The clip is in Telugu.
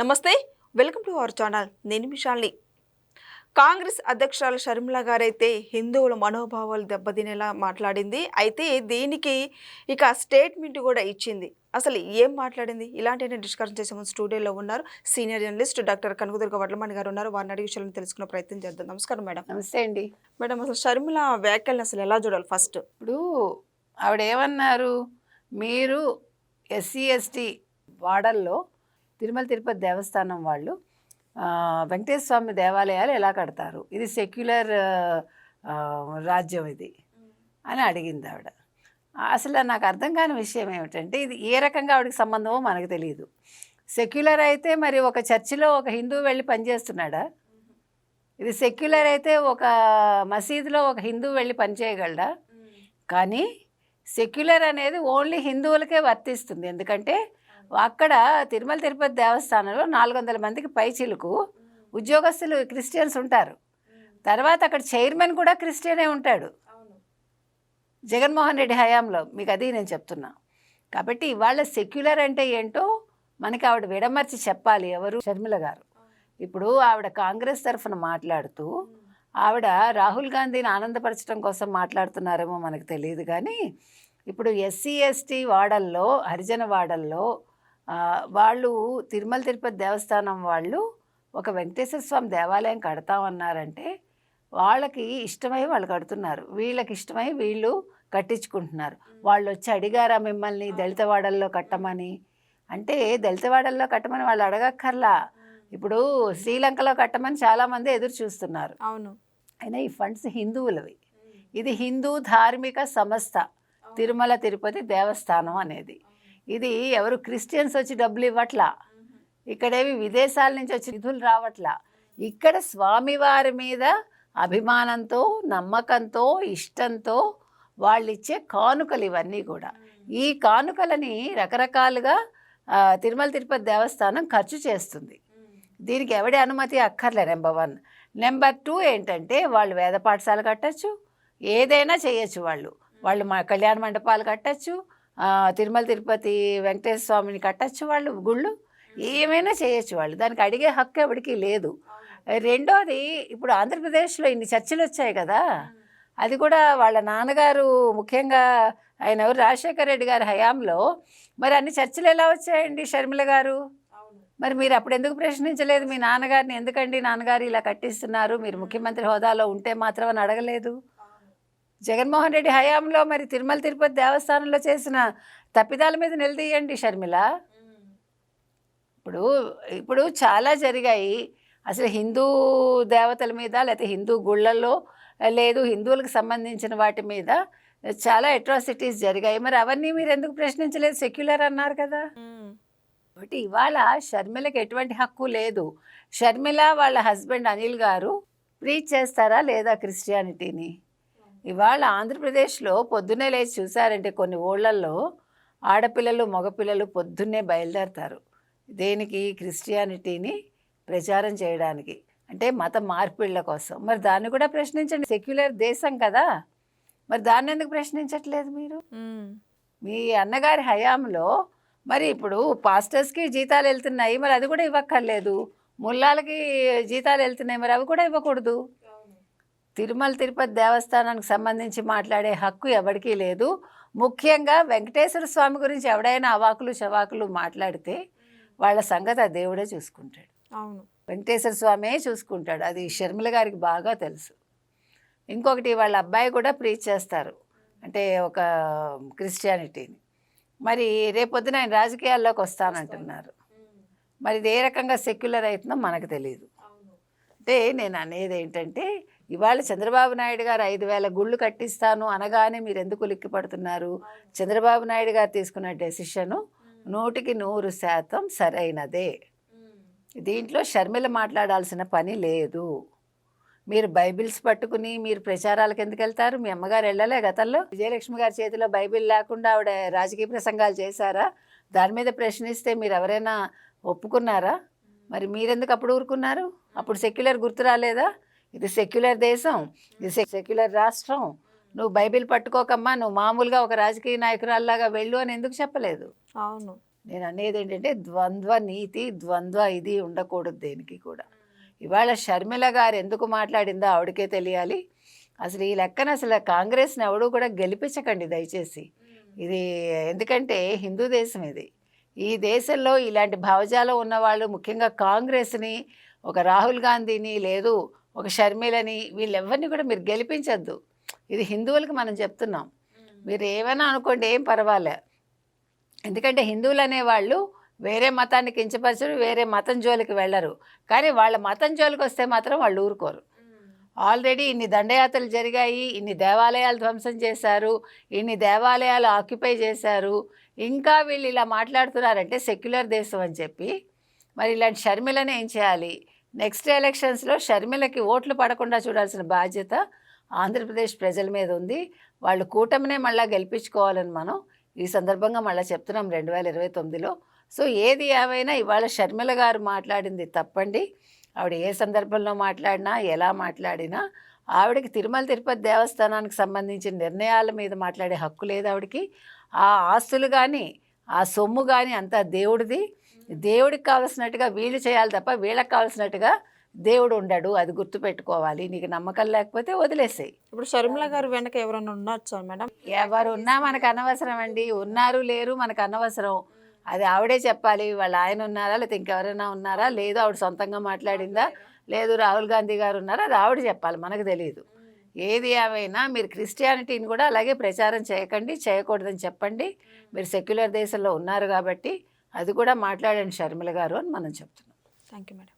నమస్తే వెల్కమ్ టు అవర్ ఛానల్. నేను మిషాల్ని కాంగ్రెస్ అధ్యక్షురాలు షర్మిల గారైతే హిందువుల మనోభావాలు దెబ్బతినేలా మాట్లాడింది. అయితే దీనికి ఇక స్టేట్మెంట్ కూడా ఇచ్చింది. అసలు ఏం మాట్లాడింది? ఇలాంటి డిస్కషన్ చేసే ముందు స్టూడియోలో ఉన్నారు. Senior journalist doctor Kanakadurga Vadlamani garu ఉన్నారు. వారిని అడిగి విషయాలను తెలుసుకునే ప్రయత్నం చేద్దాం. నమస్కారం మేడం. నమస్తే అండి. మేడం అసలు షర్మిల వ్యాఖ్యలను అసలు ఎలా చూడాలి ఫస్ట్? ఇప్పుడు ఆవిడ ఏమన్నారు? మీరు ఎస్సీ ఎస్టీ వాడల్లో తిరుమల తిరుపతి దేవస్థానం వాళ్ళు వెంకటేశ్వర స్వామి దేవాలయాలు ఎలా కడతారు? ఇది సెక్యులర్ రాజ్యం ఇది అని అడిగింది ఆవిడ. అసలు నాకు అర్థం కాని విషయం ఏమిటంటే ఇది ఏ రకంగా ఆవిడకి సంబంధమో మనకు తెలియదు సెక్యులర్ అయితే మరి ఒక చర్చిలో ఒక హిందూ వెళ్ళి పనిచేస్తున్నాడా ఇది సెక్యులర్ అయితే ఒక మసీదులో ఒక హిందూ వెళ్ళి పనిచేయగలడా కానీ సెక్యులర్ అనేది ఓన్లీ హిందువులకే వర్తిస్తుంది. ఎందుకంటే అక్కడ తిరుమల తిరుపతి దేవస్థానంలో నాలుగు వందల మందికి పైచిలుకు ఉద్యోగస్తులు క్రిస్టియన్స్ ఉంటారు. తర్వాత అక్కడ చైర్మన్ కూడా క్రిస్టియనే ఉంటాడు. జగన్మోహన్ రెడ్డి హయాంలో మీకు అది నేను చెప్తున్నా. కాబట్టి ఇవాళ సెక్యులర్ అంటే ఏంటో మనకి ఆవిడ విడమర్చి చెప్పాలి ఎవరు? షర్మిల గారు. ఇప్పుడు ఆవిడ కాంగ్రెస్ తరఫున మాట్లాడుతూ ఆవిడ రాహుల్ గాంధీని ఆనందపరచడం కోసం మాట్లాడుతున్నారేమో మనకు తెలియదు కానీ ఇప్పుడు ఎస్సీ ఎస్టీ వాడల్లో హరిజన వాడల్లో వాళ్ళు తిరుమల తిరుపతి దేవస్థానం వాళ్ళు ఒక వెంకటేశ్వర స్వామి దేవాలయం కడతామన్నారంటే వాళ్ళకి ఇష్టమై వాళ్ళు కడుతున్నారు. వీళ్ళకి ఇష్టమై వీళ్ళు కట్టించుకుంటున్నారు. వాళ్ళు వచ్చి అడిగారా మిమ్మల్ని దళితవాడల్లో కట్టమని? అంటే దళితవాడల్లో కట్టమని వాళ్ళు అడగక్కర్లా. ఇప్పుడు శ్రీలంకలో కట్టమని చాలామంది ఎదురు చూస్తున్నారు. అవును. అయినా ఈ ఫండ్స్ హిందువులవి. ఇది హిందూ ధార్మిక సంస్థ. తిరుమల తిరుపతి దేవస్థానం అనేది. ఇది ఎవరు క్రిస్టియన్స్ వచ్చి డబ్బులు ఇవ్వట్లా. ఇక్కడేవి విదేశాల నుంచి వచ్చి నిధులు రావట్లా. ఇక్కడ స్వామివారి మీద అభిమానంతో నమ్మకంతో ఇష్టంతో వాళ్ళు ఇచ్చే కానుకలు ఇవన్నీ కూడా. ఈ కానుకలని రకరకాలుగా తిరుమల తిరుపతి దేవస్థానం ఖర్చు చేస్తుంది. దీనికి ఎవడి అనుమతి అక్కర్లే నెంబర్ వన్. నెంబర్ టూ ఏంటంటే వాళ్ళు వేద పాఠశాల కట్టచ్చు ఏదైనా చేయొచ్చు వాళ్ళు. వాళ్ళు మా కళ్యాణ మండపాలు కట్టచ్చు తిరుమల తిరుపతి వెంకటేశ్వర స్వామిని కట్టచ్చు వాళ్ళు గుళ్ళు ఏమైనా చేయొచ్చు వాళ్ళు. దానికి అడిగే హక్కు ఎవరికి లేదు. రెండోది ఇప్పుడు ఆంధ్రప్రదేశ్లో ఇన్ని చర్చలు వచ్చాయి కదా అది కూడా వాళ్ళ నాన్నగారు ముఖ్యంగా ఆయన ఎవరు? రాజశేఖర రెడ్డి గారి హయాంలో మరి అన్ని చర్చలు ఎలా వచ్చాయండి షర్మిల గారు? మరి మీరు అప్పుడు ఎందుకు ప్రశ్నించలేదు? మీ నాన్నగారిని ఎందుకండి నాన్నగారు ఇలా కట్టిస్తున్నారు? మీరు ముఖ్యమంత్రి హోదాలో ఉంటే మాత్రం అని అడగలేదు? జగన్మోహన్ రెడ్డి హయాంలో మరి తిరుమల తిరుపతి దేవస్థానంలో చేసిన తప్పిదాల మీద నిలదీయండి షర్మిల. ఇప్పుడు ఇప్పుడు చాలా జరిగాయి. అసలు హిందూ దేవతల మీద లేకపోతే హిందూ గుళ్ళల్లో లేదు హిందువులకు సంబంధించిన వాటి మీద చాలా అట్రాసిటీస్ జరిగాయి. మరి అవన్నీ మీరు ఎందుకు ప్రశ్నించలేదు? సెక్యులర్ అన్నారు కదా. కాబట్టి ఇవాళ షర్మిలకి ఎటువంటి హక్కు లేదు. షర్మిల వాళ్ళ హస్బెండ్ అనిల్ గారు ప్రీచ్ చేస్తారా లేదా క్రిస్టియానిటీని ఇవాళ ఆంధ్రప్రదేశ్లో పొద్దున్నే లేచి చూసారంటే కొన్ని ఊళ్ళల్లో ఆడపిల్లలు మగపిల్లలు పొద్దున్నే బయలుదేరతారు. దేనికి? క్రిస్టియానిటీని ప్రచారం చేయడానికి. అంటే మత మార్పిళ్ళ కోసం. మరి దాన్ని కూడా ప్రశ్నించండి. సెక్యులర్ దేశం కదా. మరి దాన్ని ఎందుకు ప్రశ్నించట్లేదు మీరు? మీ అన్నగారి హయాంలో మరి ఇప్పుడు పాస్టర్స్కి జీతాలు వెళ్తున్నాయి. మరి అది కూడా ఇవ్వక్కర్లేదు. ముల్లాలకి జీతాలు వెళ్తున్నాయి. మరి అవి కూడా ఇవ్వకూడదు. తిరుమల తిరుపతి దేవస్థానానికి సంబంధించి మాట్లాడే హక్కు ఎవరికీ లేదు. ముఖ్యంగా వెంకటేశ్వర స్వామి గురించి ఎవడైనా అవాకులు చవాకులు మాట్లాడితే వాళ్ళ సంగతి ఆ దేవుడే చూసుకుంటాడు. అవును. వెంకటేశ్వర స్వామే చూసుకుంటాడు. అది షర్మిల గారికి బాగా తెలుసు. ఇంకొకటి వాళ్ళ అబ్బాయి కూడా ప్రీచ్ చేస్తారు. అంటే ఒక క్రిస్టియానిటీని. మరి రేపొద్దున ఆయన రాజకీయాల్లోకి వస్తానంటున్నారు. మరి ఇది ఏ రకంగా సెక్యులర్ అవుతుందో మనకు తెలియదు అంటే నేను అనేది ఏంటంటే ఇవాళ చంద్రబాబు నాయుడు గారు ఐదు వేల గుళ్ళు కట్టిస్తాను అనగానే మీరు ఎందుకు లిక్కి పడుతున్నారు చంద్రబాబు నాయుడు గారు తీసుకున్న డెసిషను నూటికి నూరు శాతం సరైనదే. దీంట్లో షర్మిల మాట్లాడాల్సిన పని లేదు. మీరు బైబిల్స్ పట్టుకుని మీరు ప్రచారాలకు ఎందుకు వెళ్తారు? మీ అమ్మగారు వెళ్ళలే గతంలో? విజయలక్ష్మి గారి చేతిలో బైబిల్ లేకుండా ఆవిడ రాజకీయ ప్రసంగాలు చేశారా? దాని మీద ప్రశ్నిస్తే మీరు ఎవరైనా ఒప్పుకున్నారా? మరి మీరెందుకు అప్పుడు ఊరుకున్నారు? అప్పుడు సెక్యులర్ గుర్తు రాలేదా? ఇది సెక్యులర్ దేశం ఇది సెక్యులర్ రాష్ట్రం. నువ్వు బైబిల్ పట్టుకోకమ్మా నువ్వు మామూలుగా ఒక రాజకీయ నాయకురాల్లాగా వెళ్ళు అని ఎందుకు చెప్పలేదు? అవును. నేను అనేది ఏంటంటే ద్వంద్వ నీతి ద్వంద్వ ఇది ఉండకూడదు దేనికి కూడా. ఇవాళ షర్మిల గారు ఎందుకు మాట్లాడిందో ఆవిడకే తెలియాలి. అసలు ఈ లెక్కన అసలు కాంగ్రెస్ని ఎవడు కూడా గెలిపించకండి దయచేసి. ఇది ఎందుకంటే హిందూ దేశం ఇది. ఈ దేశంలో ఇలాంటి భావజాలం ఉన్నవాళ్ళు ముఖ్యంగా కాంగ్రెస్ని ఒక రాహుల్ గాంధీని లేదు ఒక షర్మిలని వీళ్ళెవరిని కూడా మీరు గెలిపించద్దు. ఇది హిందువులకు మనం చెప్తున్నాం. మీరు ఏమైనా అనుకోండి ఏం పర్వాలే. ఎందుకంటే హిందువులు అనేవాళ్ళు వేరే మతాన్ని కించపరచరు వేరే మతం జోలికి వెళ్ళరు. కానీ వాళ్ళ మతం జోలికి వస్తే మాత్రం వాళ్ళు ఊరుకోరు. ఆల్రెడీ ఇన్ని దండయాత్రలు జరిగాయి ఇన్ని దేవాలయాలు ధ్వంసం చేశారు ఇన్ని దేవాలయాలు ఆక్యుపై చేశారు. ఇంకా వీళ్ళు ఇలా మాట్లాడుతున్నారంటే సెక్యులర్ దేశం అని చెప్పి మరి ఇలాంటి షర్మిలను ఏం చేయాలి? నెక్స్ట్ ఎలక్షన్స్లో షర్మిలకి ఓట్లు పడకుండా చూడాల్సిన బాధ్యత ఆంధ్రప్రదేశ్ ప్రజల మీద ఉంది. వాళ్ళు కూటమినే మళ్ళీ గెలిపించుకోవాలని మనం ఈ సందర్భంగా మళ్ళీ చెప్తున్నాం రెండు వేల ఇరవై తొమ్మిదిలో. సో ఏది ఏమైనా ఇవాళ షర్మిల గారు మాట్లాడింది తప్పండి. ఆవిడ ఏ సందర్భంలో మాట్లాడినా ఎలా మాట్లాడినా ఆవిడకి తిరుమల తిరుపతి దేవస్థానానికి సంబంధించిన నిర్ణయాల మీద మాట్లాడే హక్కు లేదు ఆవిడకి. ఆ ఆస్తులు కానీ ఆ సొమ్ము కానీ అంతా దేవుడిది. దేవుడికి కావలసినట్టుగా వీళ్ళు చేయాలి తప్ప వీళ్ళకి కావలసినట్టుగా దేవుడు ఉండడు. అది గుర్తుపెట్టుకోవాలి. నీకు నమ్మకం లేకపోతే వదిలేసేయి. ఇప్పుడు షర్మిల గారు వెనక ఎవరైనా ఉండొచ్చా మేడం? ఎవరు ఉన్నా మనకు అనవసరం అండి. ఉన్నారు లేరు మనకు అనవసరం. అది ఆవిడే చెప్పాలి. వాళ్ళ ఆయన ఉన్నారా? లేకపోతే ఇంకెవరైనా ఉన్నారా? లేదు ఆవిడ సొంతంగా మాట్లాడిందా? లేదు రాహుల్ గాంధీ గారు ఉన్నారా? అది ఆవిడ చెప్పాలి. మనకు తెలియదు ఏది ఏమైనా మీరు క్రిస్టియానిటీని కూడా అలాగే ప్రచారం చేయకండి చేయకూడదని చెప్పండి. మీరు సెక్యులర్ దేశంలో ఉన్నారు కాబట్టి అది కూడా మాట్లాడండి షర్మిల గారు అని మనం చెప్తున్నాం. Thank you madam